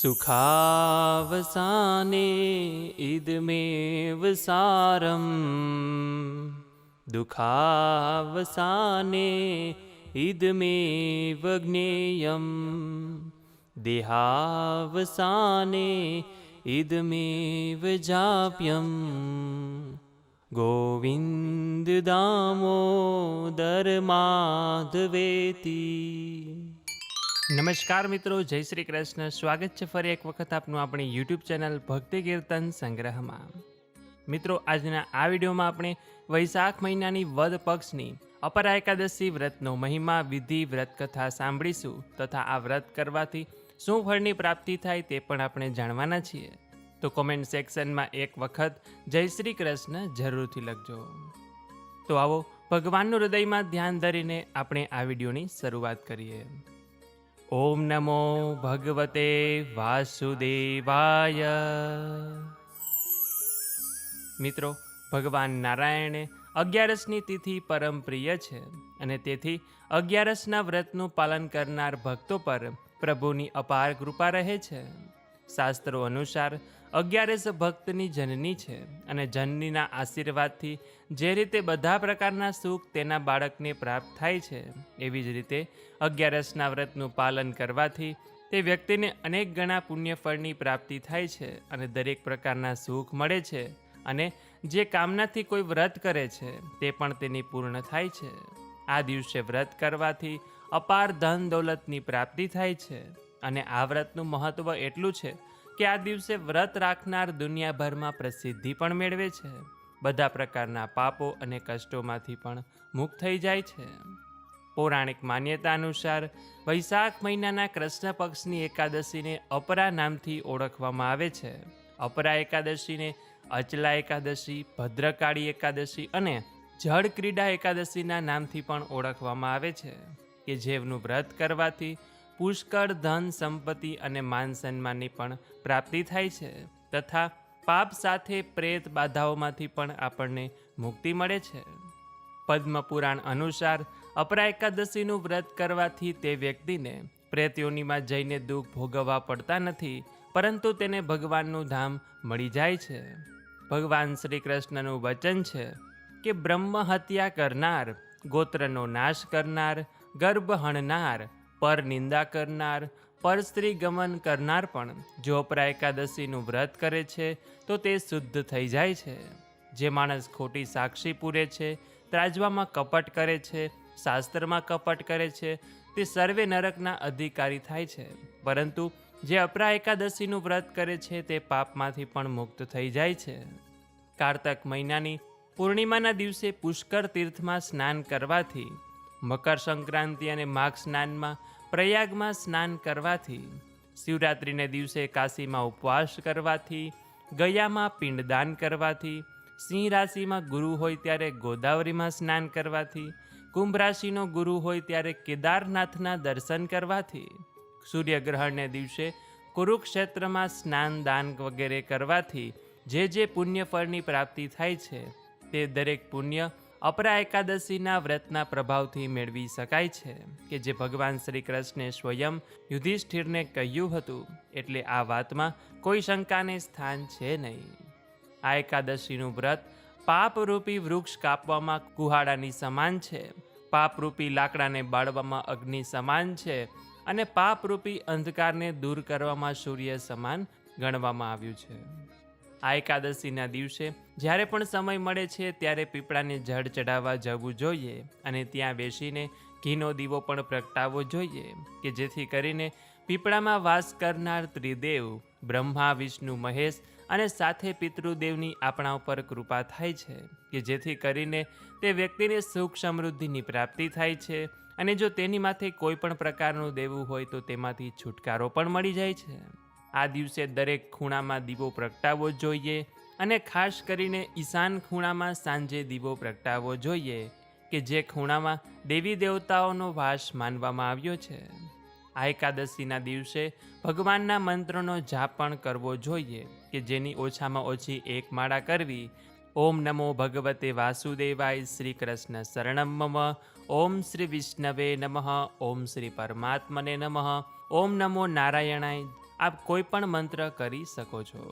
सुखावसाने इदमेवसारम् दुःखावसाने इदमेव ज्ञेयं देहावसाने इदमेव जाप्यं गोविन्ददामोदरमाधवेति નમસ્કાર મિત્રો, જય શ્રી કૃષ્ણ. સ્વાગત છે ફરી એક વખત આપનું આપણી યુટ્યુબ ચેનલ ભક્તિ કીર્તન સંગ્રહમાં. મિત્રો, આજના આ વિડીયોમાં આપણે વૈશાખ મહિનાની વદ પક્ષની અપરા એકાદશી વ્રતનો મહિમા, વિધિ વ્રત કથા સાંભળીશું તથા આ વ્રત કરવાથી શું ફળની પ્રાપ્તિ થાય તે પણ આપણે જાણવાના છીએ. તો કોમેન્ટ સેક્શનમાં એક વખત જય શ્રી કૃષ્ણ જરૂરથી લખજો. તો આવો ભગવાનનું હૃદયમાં ધ્યાન ધરીને આપણે આ વિડીયોની શરૂઆત કરીએ. ઓમ નમો ભગવતે વાસુદેવાય. મિત્રો, ભગવાન નારાયણે અગિયારસની તિથિ પરમ પ્રિય છે અને તેથી અગિયારસના વ્રતનું પાલન કરનાર ભક્તો પર પ્રભુની અપાર કૃપા રહે છે. શાસ્ત્રો અનુસાર અગિયારસ ભક્તની જનની છે અને જનનીના આશીર્વાદથી જે રીતે બધા પ્રકારના સુખ તેના બાળકને પ્રાપ્ત થાય છે, એવી જ રીતે અગિયારસના વ્રતનું પાલન કરવાથી તે વ્યક્તિને અનેક ગણા પુણ્યફળની પ્રાપ્તિ થાય છે અને દરેક પ્રકારના સુખ મળે છે અને જે કામનાથી કોઈ વ્રત કરે છે તે પણ તેની પૂર્ણ થાય છે. આ દિવસે વ્રત કરવાથી અપાર ધન દૌલતની પ્રાપ્તિ થાય છે અને આ વ્રતનું મહત્ત્વ એટલું છે કે આ દિવસે વ્રત રાખનાર દુનિયાભરમાં પ્રસિદ્ધિ પણ મેળવે છે? બધા પ્રકારના પાપો અને કષ્ટોમાંથી પણ મુક્ત થઈ જાય છે. પૌરાણિક માન્યતા અનુસાર, વૈશાખ મહિનાના કૃષ્ણ પક્ષની એકાદશીને અપરા નામથી ઓળખવામાં આવે છે. અપરા એકાદશીને અચલા એકાદશી, ભદ્રકાળી એકાદશી અને જળ ક્રીડા એકાદશીના નામથી પણ ઓળખવામાં આવે છે. કે જેવનું વ્રત કરવાથી પુષ્કળ ધન સંપત્તિ અને માન સન્માનની પણ પ્રાપ્તિ થાય છે તથા પાપ સાથે પ્રેત બાધાઓમાંથી પણ આપણને મુક્તિ મળે છે. પદ્મપુરાણ અનુસાર અપરા એકાદશીનું વ્રત કરવાથી તે વ્યક્તિને પ્રેતયોનીમાં જઈને દુઃખ ભોગવવા પડતા નથી, પરંતુ તેને ભગવાનનું ધામ મળી જાય છે. ભગવાન શ્રી કૃષ્ણનું વચન છે કે બ્રહ્મ હત્યા કરનાર, ગોત્રનો નાશ કરનાર, ગર્ભ હણનાર પર નિંદા કરનાર, પર સ્ત્રી ગમન કરનાર પણ જો એકાદશીનું વ્રત કરે છે, તો તે શુદ્ધ થઈ જાય છે. જે માણસ ખોટી સાક્ષી પૂરે છે, ત્રાજવામાં કપટ કરે છે, શાસ્ત્રમાં કપટ કરે છે, તે સર્વે નરકના અધિકારી થાય છે. પરંતુ જે અપરા એકાદશીનું વ્રત કરે છે, તે પાપમાંથી પણ મુક્ત થઈ જાય છે. કારતક મહિનાની પૂર્ણિમાના દિવસે પુષ્કર તીર્થમાં સ્નાન કરવાથી મકર સંક્રાંતિ અને માઘ સ્નાનમાં પ્રયાગમાં સ્નાન કરવાથી, શિવરાત્રિને દિવસે કાશીમાં ઉપવાસ કરવાથી, ગયામાં પિંડદાન કરવાથી, સિંહ રાશિમાં ગુરુ હોય ત્યારે ગોદાવરીમાં સ્નાન કરવાથી, કુંભ રાશિનો ગુરુ હોય ત્યારે કેદારનાથના દર્શન કરવાથી, સૂર્યગ્રહણને દિવસે કુરુક્ષેત્રમાં સ્નાન દાન વગેરે કરવાથી જે જે પુણ્ય ફળની પ્રાપ્તિ થાય છે, તે દરેક પુણ્ય અપરા એકાદશીના વ્રતના પ્રભાવથી મેળવી શકાય છે કે જે ભગવાન શ્રી કૃષ્ણે સ્વયં યુધિષ્ઠિરને કહ્યું હતું, એટલે આ વાતમાં કોઈ શંકાને સ્થાન છે નહીં. આ એકાદશીનું વ્રત પાપરૂપી વૃક્ષ કાપવામાં કુહાડાની સમાન છે, પાપરૂપી લાકડાને બાળવામાં અગ્નિ સમાન છે અને પાપરૂપી અંધકારને દૂર કરવામાં સૂર્ય સમાન ગણવામાં આવ્યું છે. આ એકાદશીના દિવસે જ્યારે પણ સમય મળે છે ત્યારે પીપળાને જળ ચડાવવા જવું જોઈએ અને ત્યાં બેસીને ઘીનો દીવો પણ પ્રગટાવવો જોઈએ કે જેથી કરીને પીપળામાં વાસ કરનાર ત્રિદેવ, બ્રહ્મા, વિષ્ણુ, મહેશ અને સાથે પિતૃદેવની આપણા ઉપર કૃપા થાય છે કે જેથી કરીને તે વ્યક્તિને સુખ સમૃદ્ધિની પ્રાપ્તિ થાય છે અને જો તેની માથે કોઈ પણ પ્રકારનું દેવું હોય તો તેમાંથી છુટકારો પણ મળી જાય છે. આ દિવસે દરેક ખૂણામાં દીવો પ્રગટાવવો જોઈએ અને ખાસ કરીને ઈશાન ખૂણામાં સાંજે દીવો પ્રગટાવવો જોઈએ કે જે ખૂણામાં દેવી દેવતાઓનો વાસ માનવામાં આવ્યો છે. આ એકાદશીના દિવસે ભગવાનના મંત્રનો જાપ પણ કરવો જોઈએ કે જેની ઓછામાં ઓછી એક માળા કરવી. ઓમ નમો ભગવતે વાસુદેવાય શ્રી કૃષ્ણ શરણમ મમ. ઓમ શ્રી વિષ્ણવે નમઃ. ઓમ શ્રી પરમાત્મને નમઃ. ઓમ નમો નારાયણાય આપ કોઈ પણ મંત્ર કરી શકો છો.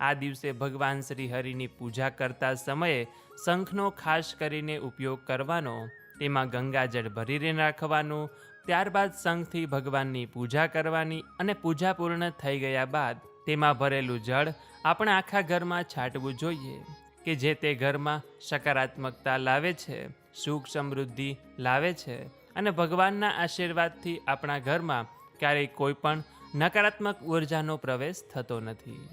આ દિવસે ભગવાન શ્રી હરિની પૂજા કરતા સમયે શંખનો ખાસ કરીને ઉપયોગ કરવાનો, તેમાં ગંગાજળ ભરીને રાખવાનું ત્યારબાદ શંખથી ભગવાનની પૂજા કરવાની અને પૂજા પૂર્ણ થઈ ગયા બાદ તેમાં ભરેલું જળ આપણે આખા ઘરમાં છાંટવું જોઈએ, કે જે તે ઘરમાં સકારાત્મકતા લાવે છે, સુખ સમૃદ્ધિ લાવે છે અને ભગવાનના આશીર્વાદથી આપણા ઘરમાં ક્યારેય કોઈ પણ નકારાત્મક ઉર્જાનો પ્રવેશ થતો નથી.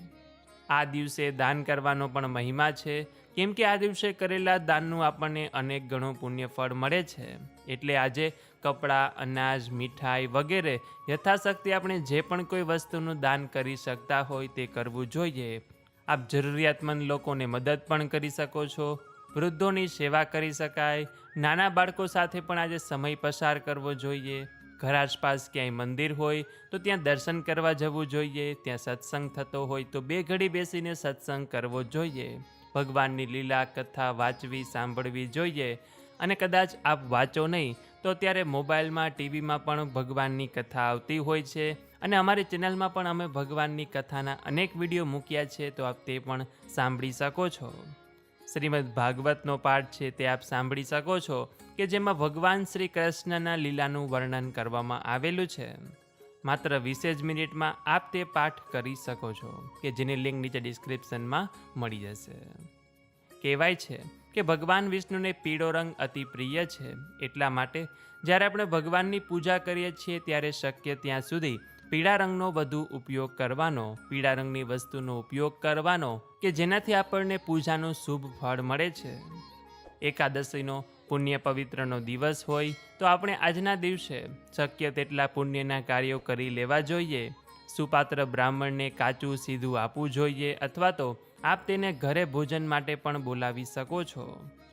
આ દિવસે દાન કરવાનો પણ મહિમા છે. કેમ કે આ દિવસે કરેલા દાનનું આપણને અનેક ગણું પુણ્ય ફળ મળે છે. એટલે આજે કપડાં, અનાજ, મીઠાઈ વગેરે યથાશક્તિ આપણે જે પણ કોઈ વસ્તુનું દાન કરી શકતા હોય તે કરવું જોઈએ. આપ જરૂરિયાતમંદ લોકોને મદદ પણ કરી શકો છો. વૃદ્ધોની સેવા કરી શકાય. નાના બાળકો સાથે પણ આજે સમય પસાર કરવો જોઈએ. ઘર આસપાસ ક્યાંય મંદિર હોય તો ત્યાં દર્શન કરવા જવું જોઈએ, ત્યાં સત્સંગ થતો હોય તો બે ઘડી બેસીને સત્સંગ કરવો જોઈએ. ભગવાનની લીલા કથા વાંચવી, સાંભળવી જોઈએ અને કદાચ આપ વાંચો નહીં તો ત્યારે મોબાઈલમાં, ટીવીમાં પણ ભગવાનની કથા આવતી હોય છે અને અમારી ચેનલમાં પણ અમે ભગવાનની કથાના અનેક વીડિયો મૂક્યા છે તો આપ તે પણ સાંભળી શકો છો. શ્રીમદ ભાગવતનો પાઠ છે તે આપ સાંભળી શકો છો. કે જેમાં ભગવાન શ્રી કૃષ્ણના લીલાનું વર્ણન કરવામાં આવેલું છે. માત્ર વીસે જ મિનિટમાં આપ તે પાઠ કરી શકો છો, કે જેની લિંક નીચે ડિસ્ક્રિપ્શનમાં મળી જશે. કહેવાય છે કે ભગવાન વિષ્ણુને પીળો રંગ અતિ પ્રિય છે, એટલા માટે જ્યારે આપણે ભગવાનની પૂજા કરીએ છીએ ત્યારે શક્ય ત્યાં સુધી પીળા રંગનો વધુ ઉપયોગ કરવાનો, પીળા રંગની વસ્તુનો ઉપયોગ કરવાનો, કે જેનાથી આપણને પૂજાનું શુભ ફળ મળે છે. એકાદશીનો પુણ્ય પવિત્રનો દિવસ હોય, તો આપણે આજના દિવસે શક્ય તેટલા પુણ્યના કાર્યો કરી લેવા જોઈએ. સુપાત્ર બ્રાહ્મણને કાચું સીધું આપવું જોઈએ, અથવા તો આપ તેને ઘરે ભોજન માટે પણ બોલાવી શકો છો.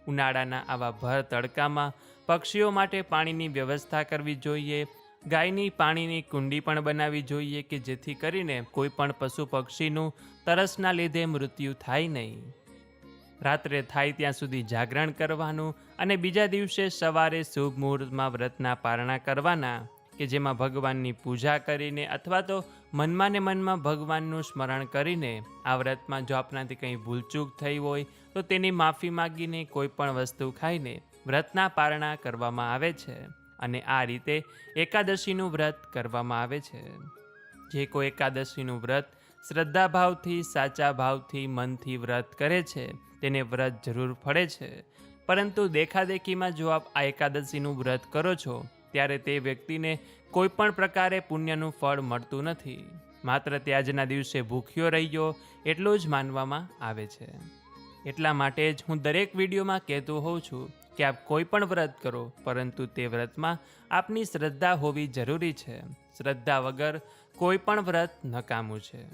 ઉનાળાના આવા ભર તડકામાં પક્ષીઓ માટે પાણીની વ્યવસ્થા કરવી જોઈએ. ગાયની પાણીની કુંડી પણ બનાવવી જોઈએ કે જેથી કરીને કોઈ પણ પશુ પક્ષીનું તરસના લીધે મૃત્યુ થાય નહીં. રાત્રે થાય ત્યાં સુધી જાગરણ કરવાનું અને બીજા દિવસે સવારે શુભ મુહૂર્તમાં વ્રતના પારણા કરવાના, કે જેમાં ભગવાનની પૂજા કરીને અથવા તો મનમાં ને મનમાં ભગવાનનું સ્મરણ કરીને આ વ્રતમાં જો આપણાથી કંઈ ભૂલચૂક થઈ હોય, તો તેની માફી માગીને કોઈ પણ વસ્તુ ખાઈને વ્રતના પારણા કરવામાં આવે છે અને આ રીતે એકાદશીનું વ્રત કરવામાં આવે છે. જે કોઈ એકાદશીનું વ્રત શ્રદ્ધાભાવથી સાચા ભાવથી મનથી વ્રત કરે છે. તેને વ્રત જરૂર ફળે છે. પરંતુ દેખાદેખીમાં જો આપ આ એકાદશીનું વ્રત કરો છો, ત્યારે તે વ્યક્તિને કોઈ પણ પ્રકારે પુણ્યનું ફળ મળતું નથી. માત્ર તે આજના દિવસે ભૂખ્યો રહ્યો, એટલું જ માનવામાં આવે છે. એટલા માટે જ હું દરેક વિડીયોમાં કહેતો હોઉં છું કે આપ કોઈ પણ વ્રત કરો, પરંતુ તે વ્રતમાં આપની શ્રદ્ધા હોવી જરૂરી છે. શ્રદ્ધા વગર કોઈ પણ વ્રત નકામું છે.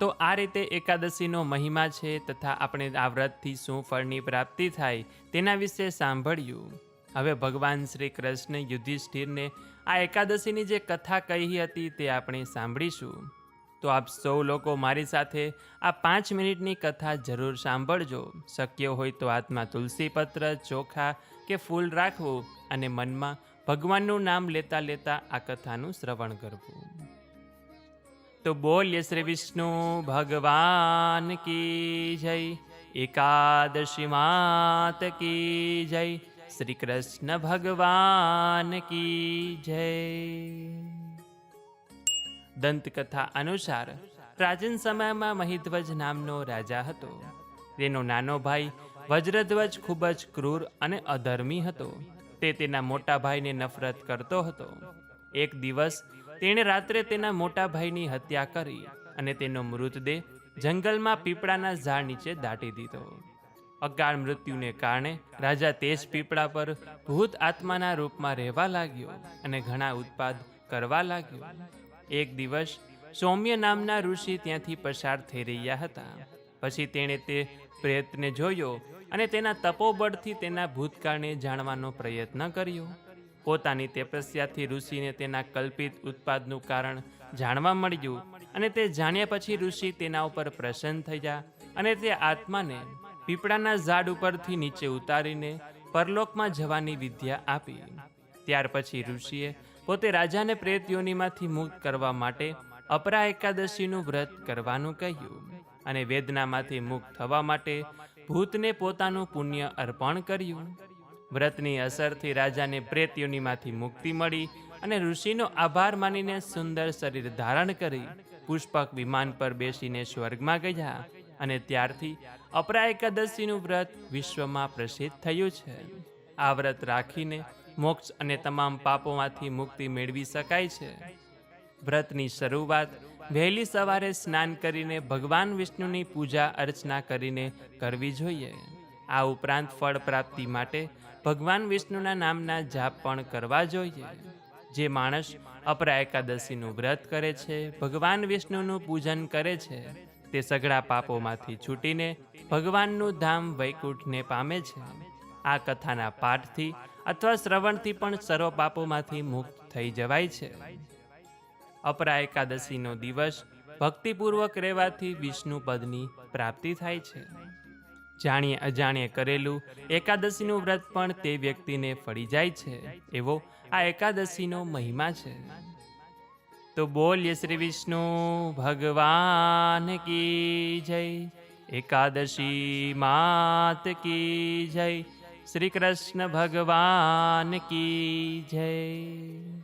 તો આ રીતે એકાદશીનો મહિમા છે તથા આપણે આ વ્રતથી શું ફળની પ્રાપ્તિ થાય તેના વિશે સાંભળ્યું. હવે ભગવાન શ્રી કૃષ્ણ યુધિષ્ઠિરને આ એકાદશીની જે કથા કહી હતી તે આપણે સાંભળીશું. તો આપ સૌ લોકો મારી સાથે આ પાંચ મિનિટની કથા જરૂર સાંભળજો. શક્ય હોય તો હાથમાં તુલસી પત્ર ચોખા કે ફૂલ રાખવું અને મનમાં ભગવાનનું નામ લેતા લેતા આ કથાનું શ્રવણ કરવું. તો બોલ્ય શ્રી વિષ્ણુ, ભગવાન કી જય. એકાદશી માત કી જય. શ્રી કૃષ્ણ ભગવાન કી જય. દંતકથા અનુસાર પ્રાચીન સમયમાં મહિધ્વજ નામનો રાજા હતો. તેનો નાનો ભાઈ વજ્રધ્વજ ખૂબ જ ક્રૂર અને અધર્મી હતો. તે તેના મોટા ભાઈને નફરત કરતો હતો. એક દિવસ તેણે રાત્રે તેના મોટા ભાઈની હત્યા કરી અને તેનો મૃતદેહ જંગલમાં પીપળાના ઝાડ નીચે દાટી દીધો. અકાળ મૃત્યુને કારણે રાજા તેજ પીપળા પર ભૂત આત્માના રૂપમાં રહેવા લાગ્યો અને ઘણા ઉત્પાદ કરવા લાગ્યો. એક દિવસ સૌમ્ય નામના ઋષિ ત્યાંથી પસાર થઈ રહ્યા હતા. પછી તેણે તે પ્રેતને જોયો અને તેના તપોબળથી તેના ભૂતકાળને જાણવાનો પ્રયત્ન કર્યો. પોતાની તપસ્યાથી ઋષિને તેના કલ્પિત ઉત્પાદનું કારણ જાણવા મળ્યું અને તે જાણ્યા પછી ઋષિ તેના ઉપર પ્રસન્ન થયા અને તે આત્માને પીપળાના ઝાડ ઉપરથી નીચે ઉતારીને પરલોકમાં જવાની વિદ્યા આપી. ત્યાર પછી ઋષિએ પોતે રાજાને પ્રેત યોનિમાંથી મુક્ત કરવા માટે અપરા એકાદશીનું વ્રત કરવાનું કહ્યું અને વેદનામાંથી મુક્ત થવા માટે ભૂતને પોતાનું પુણ્ય અર્પણ કર્યું. વ્રતની અસરથી રાજાને પ્રેત યોનિમાંથી મુક્તિ મળી અને ઋષિનો આભાર માનીને સુંદર શરીર ધારણ કરી પુષ્પક વિમાન પર બેસીને સ્વર્ગમાં ગયા અને ત્યારથી અપરા એકાદશીનું વ્રત વિશ્વમાં પ્રસિદ્ધ થયું છે. આ વ્રત રાખીને મોક્ષ અને તમામ પાપોમાંથી મુક્તિ મેળવી શકાય છે. વ્રતની શરૂઆત, વહેલી સવારે સ્નાન કરીને ભગવાન વિષ્ણુની પૂજા અર્ચના કરીને કરવી જોઈએ. આ ઉપરાંત ફળ પ્રાપ્તિ માટે ભગવાન વિષ્ણુના નામના જાપ પણ કરવા જોઈએ. જે માણસ અપરા એકાદશીનું વ્રત કરે છે, ભગવાન વિષ્ણુનું પૂજન કરે છે, તે સઘળા પાપોમાંથી છૂટીને ભગવાનનું ધામ વૈકુંઠને પામે છે. આ કથાના પાઠથી અથવા શ્રવણથી પણ સર્વ પાપોમાંથી મુક્ત થઈ જવાય છે. અપરા એકાદશીનો દિવસ ભક્તિપૂર્વક રહેવાથી વિષ્ણુ પદની પ્રાપ્તિ થાય છે. જાણીએ અજાણીએ કરેલું એકાદશીનું વ્રત પણ તે વ્યક્તિને ફળી જાય છે. એવો આ એકાદશીનો મહિમા છે. તો બોલ્ય શ્રી વિષ્ણુ, ભગવાન કી જય. એકાદશી માત કી જય. શ્રી કૃષ્ણ ભગવાન કી જય.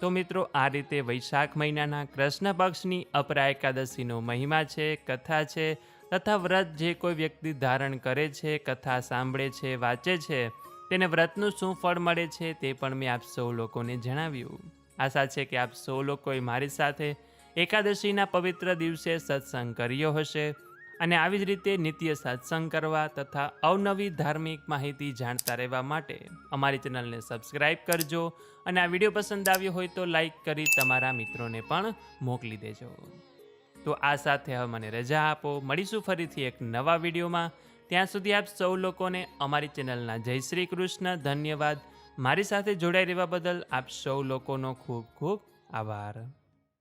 તો મિત્રો, આ રીતે વૈશાખ મહિનાના કૃષ્ણ પક્ષની અપરા એકાદશીનો મહિમા છે, કથા છે, તથા વ્રત જે કોઈ વ્યક્તિ ધારણ કરે છે, કથા સાંભળે છે, વાંચે છે, તેને વ્રતનું શું ફળ મળે છે તે પણ મેં આપ સૌ લોકોને જણાવ્યું. આશા છે કે આપ સૌ લોકોએ મારી સાથે એકાદશીના પવિત્ર દિવસે સત્સંગ કર્યો હશે. અને આવી જ રીતે નિત્ય સત્સંગ કરવા તથા અવનવી ધાર્મિક માહિતી જાણતા રહેવા માટે અમારી ચેનલને સબસ્ક્રાઇબ કરજો અને આ વીડિયો પસંદ આવ્યો હોય તો લાઈક કરી તમારા મિત્રોને પણ મોકલી દેજો. તો આ સાથે હવે મને રજા આપો. મળીશું ફરીથી એક નવા વિડીયોમાં. ત્યાં સુધી આપ સૌ લોકોને અમારી ચેનલના જય શ્રી કૃષ્ણ. ધન્યવાદ. મારી સાથે જોડાઈ રહેવા બદલ આપ સૌ લોકોનો ખૂબ ખૂબ આભાર.